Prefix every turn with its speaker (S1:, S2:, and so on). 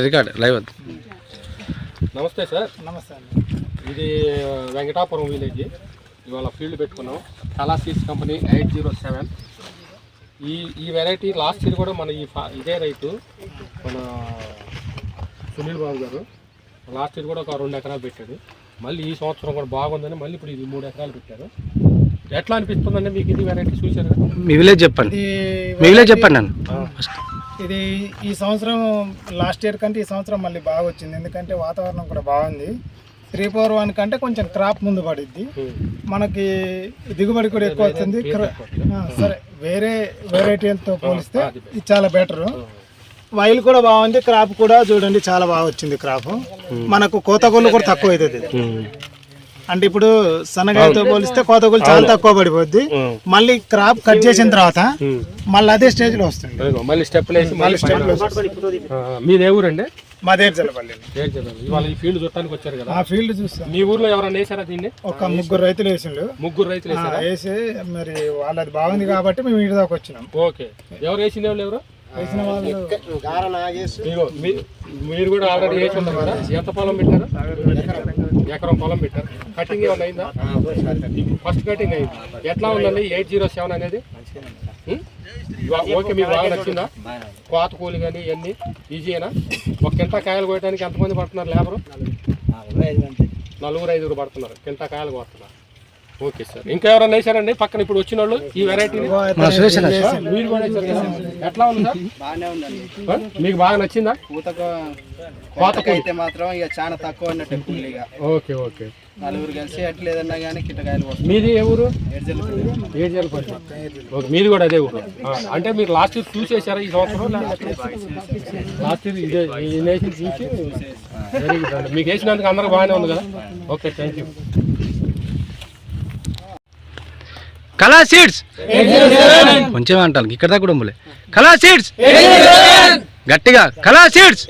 S1: Record live
S2: నమస్తే sir.
S3: నమస్తే అండి.
S2: ఇది వెంకటాపురం విలేజ్. ఇవాళ ఫీల్డ్ పెట్టుకున్నాం. Kala seeds company eight zero seven. ఈ ఈ వెరైటీ లాస్ట్ ఇయర్ కూడా మన ఈ ఫా- ఇదే రైతు మన సునీల్ బాబు గారు. లాస్ట్ ఇయర్ కూడా ఒక రెండు ఎకరాలు పెట్టాడు. మళ్ళీ ఈ సంవత్సరం కూడా బాగుందని మళ్ళీ ఇప్పుడు ఇది మూడు ఎకరాలు పెట్టారు. ఎట్లా అనిపిస్తుందండి మీకు ఇది వెరైటీ చూశారు కదా?
S1: మీ విలేజ్ చెప్పండి. మీ విలేజ్ చెప్పండి నన్ను.
S3: ఇది ఈ సంవత్సరం లాస్ట్ ఇయర్ కంటే ఈ సంవత్సరం మళ్ళీ బాగా వచ్చింది. ఎందుకంటే వాతావరణం కూడా బాగుంది. త్రీ ఫోర్ వన్ కంటే కొంచెం క్రాప్ ముందు పడిద్ది. మనకి దిగుబడి కూడా ఎక్కువ వస్తుంది. ఆ, సరే వేరే వెరైటీలతో పోలిస్తే ఇది చాలా బెటర్ వైల్ కూడా బాగుంది క్రాప్ కూడా చూడండి చాలా బాగా వచ్చింది క్రాప్ మనకు కోతగొల్లు కూడా తక్కువ అవుతుంది. అంటే ఇప్పుడు సన్నగాయతో పోలిస్తే కోతగొల్లు చాలా తక్కువ పడిపోద్ది. మళ్ళీ క్రాప్ కట్ చేసిన తర్వాత మళ్ళీ అదే స్టేజ్లో వస్తుంది.
S2: మళ్ళీ స్టెప్ మళ్ళీ ఆ, మీది ఊరండి?
S3: మా
S2: ఇవాళ ఈ ఫీల్డ్ చూడటానికి వచ్చారు కదా.
S3: ఆ ఫీల్డ్ చూస్తాం.
S2: మీ ఊర్లో ఎవరైనా వేసారా దీన్ని?
S3: ఒక ముగ్గురు రైతులు వేసిండు
S2: ముగ్గురు రైతులు వేసారా?
S3: వేసి మరి వాళ్ళది బాగుంది కాబట్టి మేము ఇంటి దాకా వచ్చినాం.
S2: ఓకే. ఎవరు వేసింది ఎవరు? మీరు కూడా ఆల్రెడీ వేసి ఉన్నారు కదా ఎంత పొలం పెట్టారు? ఎకరం పొలం పెట్టారు. కటింగ్ ఏమైనా అయిందా? ఫస్ట్ కటింగ్ అయింది. ఎట్లా ఉందండి? ఎయిట్ జీరో సెవెన్ అనేది? ఓకే మీకు బాగా నచ్చిందా? కోత కూలి కానీ ఇవన్నీ ఈజీనా ఒక కింటా కాయలు కోయడానికి ఎంతమంది పడుతున్నారు లేబరు నలుగురు ఐదుగురు పడుతున్నారు. కింటా కాయలు కోస్తున్నారు. Okay sir. ఇంకా ఎవరైనా వేసారండి? పక్కన ఇప్పుడు వచ్చిన వాళ్ళు ఈ మీరు కూడా కదా ఎట్లా ఉంది? మీకు బాగా నచ్చిందా?
S4: పూతకు
S2: కోత కూలి
S4: అయితే మాత్రం ఇక చాలా తక్కువ అన్నట్టు
S2: ఓకే ఓకే.
S4: నలుగురు కలిసి ఎట్లా ఏదన్నా కానీ
S2: మీది ఏ ఊరు?
S4: ఏడ్జల్
S2: ఏడు ఓకే మీది కూడా అదే ఊరు. అంటే మీరు లాస్ట్ ఇయర్ చూసేసారా ఈ సంవత్సరం? లాస్ట్ ఇయర్ ఇదే ఈ నేషన్ చూసి మీకు వేసినందుకు అందరికి బాగానే ఉంది కదా? Okay thank you
S1: Kala seeds. కొంచెం అంటాను ఇక్కడ దాకా కూడా కళా సీడ్స్. గట్టిగా కళా సీడ్స్.